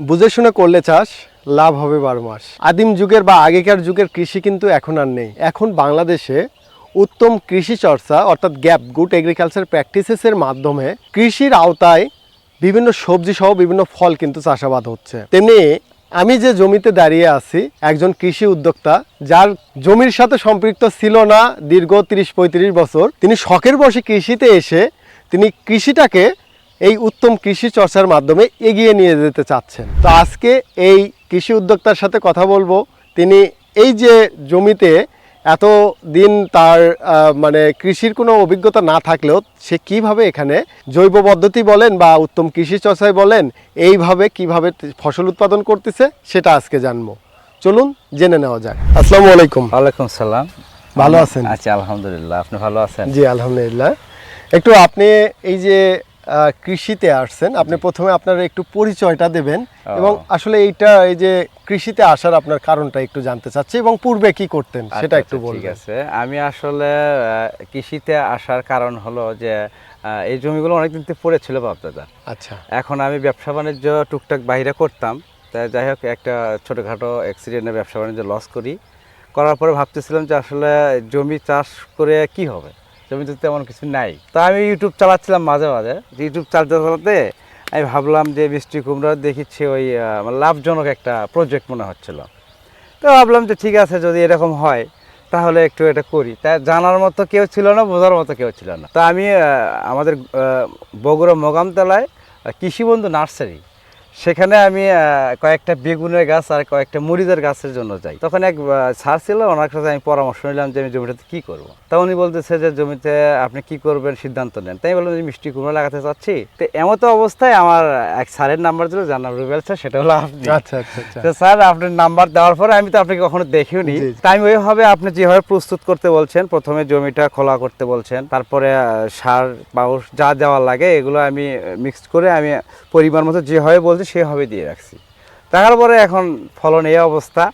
বুঝে শুনে করলে চাষ, লাভ হবে বারো মাস। আদিম যুগের বা আগেকার যুগের কৃষি কিন্তু এখন আর নেই। এখন বাংলাদেশে উত্তম কৃষি চর্চা, অর্থাৎ গ্যাপ গুড এগ্রিকালচার প্র্যাকটিসেসের মাধ্যমে কৃষির আওতায় বিভিন্ন সবজি সহ বিভিন্ন ফল কিন্তু চাষাবাদ হচ্ছে। তেমনি আমি যে জমিতে দাঁড়িয়ে আছি, একজন কৃষি উদ্যোক্তা, যার জমির সাথে সম্পৃক্ত ছিল না দীর্ঘ তিরিশ পঁয়ত্রিশ বছর, তিনি শখের বসে কৃষিতে এসে তিনি কৃষিটাকে এই উত্তম কৃষি চর্চার মাধ্যমে এগিয়ে নিয়ে যেতে চাচ্ছেন। তো আজকে এই কৃষি উদ্যোক্তার সাথে কথা বলব। তিনি এই যে জমিতে এত দিন তার মানে কৃষির কোনো অভিজ্ঞতা না থাকলেও সে কীভাবে এখানে জৈব পদ্ধতি বলেন বা উত্তম কৃষি চর্চায় বলেন এইভাবে কীভাবে ফসল উৎপাদন করতেছে সেটা আজকে জানব। চলুন জেনে নেওয়া যাক। আসসালামু আলাইকুম। ওয়ালাইকুম সালাম। ভালো আছেন? আচ্ছা আলহামদুলিল্লাহ। আপনি ভালো আছেন? জি আলহামদুলিল্লাহ। একটু আপনি এই যে কৃষিতে আসছেন আপনি প্রথমে আপনার একটু পরিচয়টা দেবেন এবং আসলে এইটা এই যে কৃষিতে আসার আপনার কারণটা একটু জানতে চাচ্ছি এবং পূর্বে কি করতেন সেটা আচ্ছা, একটু আচ্ছা, ঠিক আছে। আমি আসলে কৃষিতে আসার কারণ হলো যে এই জমিগুলো অনেকদিন থেকে পড়েছিল বাপদাদা। আচ্ছা। এখন আমি ব্যবসা বাণিজ্য টুকটাক বাইরে করতাম তাই যাই হোক একটা ছোটোখাটো অ্যাক্সিডেন্টে ব্যবসা বাণিজ্য লস করি। করার পরে ভাবতেছিলাম যে আসলে জমি চাষ করে কি হবে? জমিতে তেমন কিছু নাই। তা আমি ইউটিউব চালাচ্ছিলাম মাঝে মাঝে। ইউটিউব চালাতে চালাতে আমি ভাবলাম যে মিষ্টি কুমড়া দেখিচ্ছে ওই লাভজনক একটা প্রজেক্ট মনে হচ্ছিল। তো ভাবলাম যে ঠিক আছে, যদি এরকম হয়, তাহলে একটু এটা করি। তা জানার মতো কেউ ছিল না, বোঝার মতো কেউ ছিল না। তা আমি আমাদের বগুড়া মোগামতলায় কৃষিবন্ধু নার্সারি সেখানে আমি কয়েকটা বেগুনের গাছ আর কয়েকটা মরিচের গাছের জন্য যাই। তখন এক স্যার ছিল ওনার কাছে আমি পরামর্শ নিলাম যে আমি জমিটাতে কী করব। তা উনি বলতেছে যে জমিতে আপনি কি করবেন সিদ্ধান্ত নেন। তাই বললাম যে মিষ্টি কুমড়া লাগাতে চাচ্ছি। তো এমতো অবস্থায় আমার এক স্যারের নাম্বার ছিল যার নাম রুবেল স্যার সেটা হলো আপনি। আচ্ছা আচ্ছা আচ্ছা। তো স্যার আপনার নাম্বার দেওয়ার পরে আমি তো আপনাকে কখনো দেখিও নি। তাই ওইভাবে আপনি যেভাবে প্রস্তুত করতে বলছেন প্রথমে জমিটা খোলা করতে বলছেন তারপরে সার পাউস যা দেওয়া লাগে এগুলো আমি মিক্সড করে আমি পরিমাণ মতো যেভাবে বলছি সেভাবে দিয়ে রাখছি। তার পরে এখন ফলন এই অবস্থা।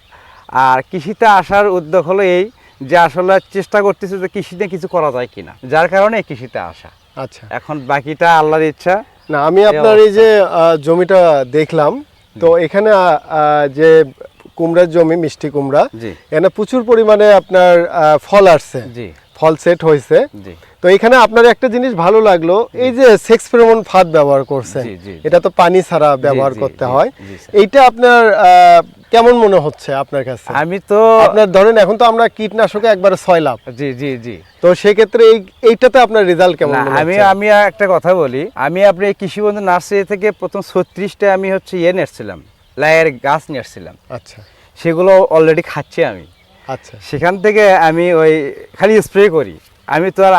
আর কৃষিতে আসার উদ্যোগ হলো এই যে আসলে চেষ্টা করতেছি যে কৃষিতে কিছু করা যায় কিনা। যার কারণে কৃষিতে আসা। আচ্ছা। এখন বাকিটা আল্লাহর ইচ্ছা। না আমি আপনার এই যে জমিটা দেখলাম তো এখানে যে কুমড়ার জমি মিষ্টি কুমড়া এখানে প্রচুর পরিমাণে আপনার ফল আসছে। জি। ফল সেট হয়েছে। জি। তো এখানে আপনার একটা জিনিস ভালো লাগল এই যে সেক্স ফেরোমন ফাঁদ ব্যবহার করছেন। এটা তো পানি ছাড়া ব্যবহার করতে হয়। এইটা আপনার কেমন মনে হচ্ছে আপনার কাছে? আমি তো আপনার ধরেন এখন তো আমরা কীটনাশকে একবার ছয় লাভ জি জি জি। তো সেক্ষেত্রে এই এইটাতে আপনার রেজাল্ট কেমন আমি আমি একটা কথা বলি। আমি আপনি এই কৃষিবন্ধু নার্সারি থেকে প্রথম ছত্রিশটা আমি হচ্ছে ইয়ে নিয়েছিলাম লায়ের গাছ নিয়ে আসছিলাম আচ্ছা। সেগুলো অলরেডি খাচ্ছি আমি। আচ্ছা। সেখান থেকে আমি ওই খালি স্প্রে করি। আমি তো আর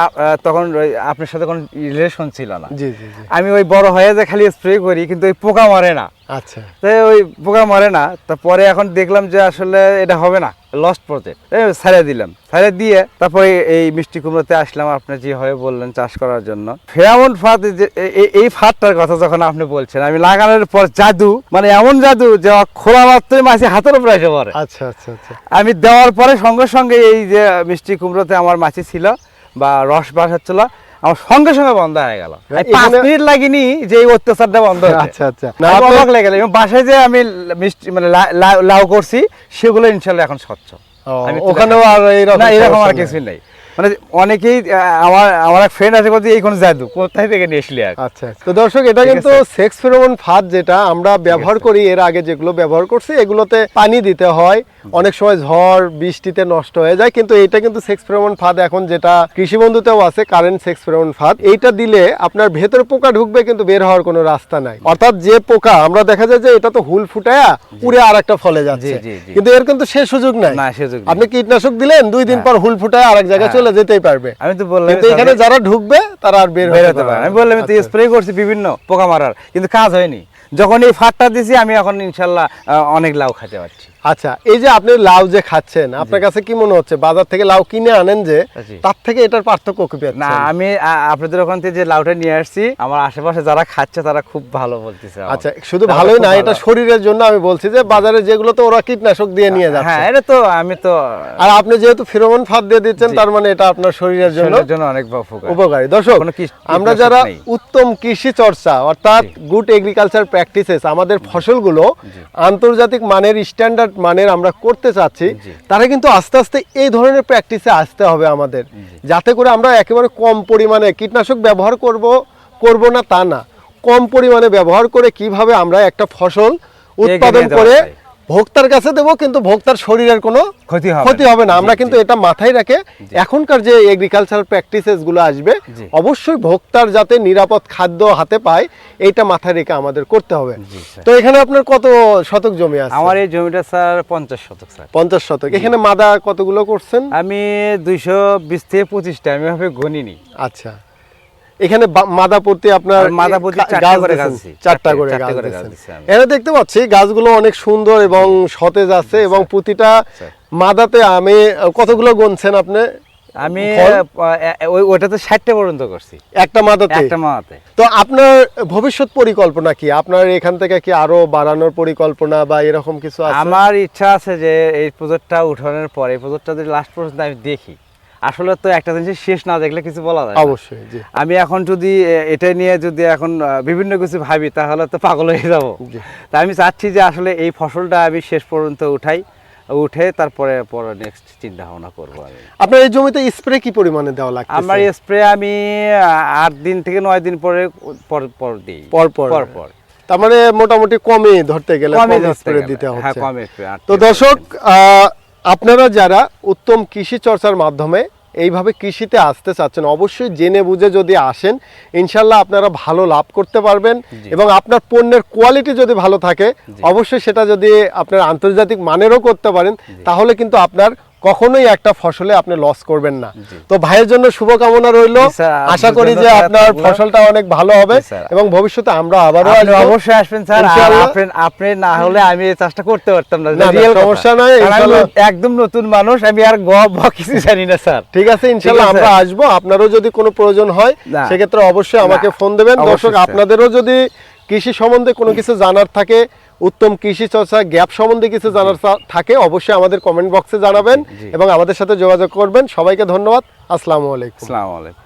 তখন আপনার সাথে কোনো রিলেশন ছিল না। জি জি জি। আমি ওই বড় হয়ে যে খালি স্প্রে করি কিন্তু ওই পোকা মরে না। আচ্ছা। তাই ওই পোকা মরে না তারপরে এখন দেখলাম যে আসলে এটা হবে না লস্ট প্রজেক্ট ছাড়ে দিলাম। ছাড়ে দিয়ে তারপরে এই মিষ্টি কুমড়োতে আসলাম আপনি যেভাবে বললেন চাষ করার জন্য। ফেরামন ফাঁদ যে এই ফাঁদটার কথা যখন আপনি বলছেন আমি লাগানোর পর জাদু মানে এমন জাদু যে খোলা মাত্রই মাছি হাতের উপরে এসে পড়ে। আচ্ছা আচ্ছা আচ্ছা। আমি দেওয়ার পরে সঙ্গে সঙ্গে এই যে মিষ্টি কুমড়োতে আমার মাছি ছিল বা রস বাস হচ্ছিল আমার সঙ্গে সঙ্গে বন্ধ হয়ে গেল। পাঁচ মিনিট লাগিনি যে এই অত্যাচারটা বন্ধ হয়ে আচ্ছা আচ্ছা। অবাক লেগে গেল এবং বাসায় যে আমি মিষ্টি মানে লাউ করছি সেগুলো ইনশাল্লাহ এখন স্বচ্ছ। আমি ওখানেও আর এইরকম আর কিছু নাই। মানে অনেকেই আমার আমার এক ফ্রেন্ড আছে বলছে এই কোন জাদু কোথায় থেকে নিয়ে এসলি আর? আচ্ছা তো দর্শক এটা কিন্তু সেক্স ফেরোমন ফাঁদ যেটা আমরা ব্যবহার করি এর আগে যেগুলো ব্যবহার করছি এগুলোতে পানি দিতে হয়। অনেক সময় ঝড় বৃষ্টিতে নষ্ট হয়ে যায় কিন্তু এটা কিন্তু সেক্স ফেরোমন ফাঁদ এখন যেটা কৃষি বন্ধুতেও আছে কারেন্ট সেক্স ফেরোমন ফাঁদ। এইটা দিলে আপনার ভেতরে পোকা ঢুকবে কিন্তু বের হওয়ার কোনো রাস্তা নাই। অর্থাৎ যে পোকা আমরা দেখা যায় যে এটা তো হুল ফুটায়া উড়ে আর একটা ফলে যাচ্ছে। কিন্তু এর কিন্তু সে সুযোগ নাই। আপনি কীটনাশক দিলেন দুই দিন পর হুল ফুটায় আরেক জায়গায় হ্যাঁ। চলে যেতেই পারবে। আমি তো বললাম কিন্তু এখানে যারা ঢুকবে তারা আর বের হয়ে পারবে পারে আমি বললাম আমি তো। স্প্রে করছি বিভিন্ন পোকা মারার কিন্তু কাজ হয়নি। যখন এই ফাটটা দিছি আমি এখন ইনশাল্লাহ অনেক লাউ খেতে পারছি। আচ্ছা এই যে আপনি লাউ যে খাচ্ছেন আপনার কাছে কি মনে হচ্ছে? বাজার থেকে লাউ কিনে আনেন যে তার থেকে এটার পার্থক্য কি না আমি আপনাদের ওখান থেকে যে লাউটা নিয়ে আসছি আমার আশেপাশে যারা খাচ্ছে তারা খুব ভালো বলতেছে আচ্ছা শুধু ভালোই না এটা শরীরের জন্য আমি বলছি যে বাজারে যেগুলো তো ওরা কীটনাশক দিয়ে নিয়ে যাচ্ছে। হ্যাঁ এটা তো আমি তো আর আপনি যেহেতু ফেরোমন ফাঁদ দিয়ে দিচ্ছেন তার মানে এটা আপনার শরীরের জন্য জন্য অনেক উপকারী। দর্শক আমরা যারা উত্তম কৃষি চর্চা অর্থাৎ গুড এগ্রিকালচার প্র্যাকটিসেস আমাদের ফসলগুলো আন্তর্জাতিক মানের স্ট্যান্ডার্ড মানের আমরা করতে চাচ্ছি। তারা কিন্তু আস্তে আস্তে এই ধরনের প্র্যাকটিসে আসতে হবে আমাদের যাতে করে আমরা একেবারে কম পরিমাণে কীটনাশক ব্যবহার করব করব না তা না কম পরিমাণে ব্যবহার করে কীভাবে আমরা একটা ফসল উৎপাদন করে। ভোক্তার কাছে দেবো কিন্তু ভোক্তার শরীরের কোনো ক্ষতি হবে ক্ষতি হবে না। আমরা কিন্তু এটা মাথায় রেখে এখনকার যে এগ্রিকালচারাল প্র্যাকটিসেসগুলো আসবে অবশ্যই ভোক্তার যাতে নিরাপদ খাদ্য হাতে পায় এইটা মাথায় রেখে আমাদের করতে হবে। তো এখানে আপনার কত শতক জমি আছে? আমার এই জমিটা স্যার পঞ্চাশ শতক স্যার। পঞ্চাশ শতক। এখানে মাদা কতগুলো করছেন? আমি দুইশো বিশ থেকে পঁচিশটা আমি ভাবে গণিনি। আচ্ছা। এখানে বা- মাদা প্রতি আপনার আর মাদা প্রতি গা- চারটা করে গাছ চারটা গাছ। এখানে দেখতে পাচ্ছি গাছগুলো অনেক সুন্দর এবং সতেজ আছে এবং প্রতিটা মাদাতে আমি কতগুলো গুনছেন আপনি? আমি ওই ওটাতে ষাটটা পর্যন্ত করছি। একটা মাদাতে? একটা মাতে তো আপনার ভবিষ্যৎ পরিকল্পনা কি? আপনার এখান থেকে কি আরও বাড়ানোর পরিকল্পনা বা এরকম কিছু আছে? আমার ইচ্ছা আছে যে এই প্রজেক্টটা উঠানোর পরে এই প্রজেক্টটা যদি লাস্ট পর্যন্ত আমি দেখি আসলে তো একটা জিনিস শেষ না দেখলে কিছু বলা যায় অবশ্যই জি। আমি এখন যদি এটা নিয়ে যদি এখন বিভিন্ন কিছু ভাবি তাহলে তো পাগল হয়ে যাব। তা আমি চাচ্ছি যে আসলে এই ফসলটা আমি শেষ পর্যন্ত উঠাই উঠে তারপরে পরে নেক্সট চিন্তা ভাবনা করব আমি। আপনার এই জমিতে স্প্রে কি পরিমাণে দেওয়া লাগছে আমার স্প্রে আমি আট দিন থেকে নয় দিন পরে পর পর দিই। পর পর। পর পর। তার মানে মোটামুটি কমে ধরতে গেলে কমে স্প্রে। দিতে হ্যাঁ কমে তো দর্শক আহ, আপনারা যারা উত্তম কৃষি চর্চার মাধ্যমে এইভাবে কৃষিতে আসতে চাচ্ছেন অবশ্যই জেনে বুঝে যদি আসেন ইনশাল্লাহ আপনারা ভালো লাভ করতে পারবেন এবং আপনার পণ্যের কোয়ালিটি যদি ভালো থাকে অবশ্যই সেটা যদি আপনার আন্তর্জাতিক মানেরও করতে পারেন তাহলে কিন্তু আপনার কখনোই একটা ফসলে আপনি লস করবেন না। তো ভাইয়ের জন্য শুভকামনা রইল। আশা করি যে আপনার ফসলটা অনেক ভালো হবে এবং ভবিষ্যতে আমরা আবারও অবশ্যই আসবেন স্যার। আপনি আপনি না হলে আমি এই চাষটা করতে পারতাম না। কথা। সমস্যা নাই, আমি একদম নতুন মানুষ আমি আর গ ব কিছু জানি না স্যার। ঠিক আছে ইনশাল্লাহ আমরা আসব। আপনারও যদি কোনো প্রয়োজন হয় সেক্ষেত্রে অবশ্যই আমাকে ফোন দেবেন। দর্শক আপনাদেরও যদি কৃষি সম্বন্ধে কোনো কিছু জানার থাকে উত্তম কৃষি চর্চা গ্যাপ সম্বন্ধে কিছু জানার থাকে অবশ্যই আমাদের কমেন্ট বক্সে জানাবেন এবং আমাদের সাথে যোগাযোগ করবেন। সবাইকে ধন্যবাদ। আসসালামু আলাইকুম। আসসালামু আলাইকুম।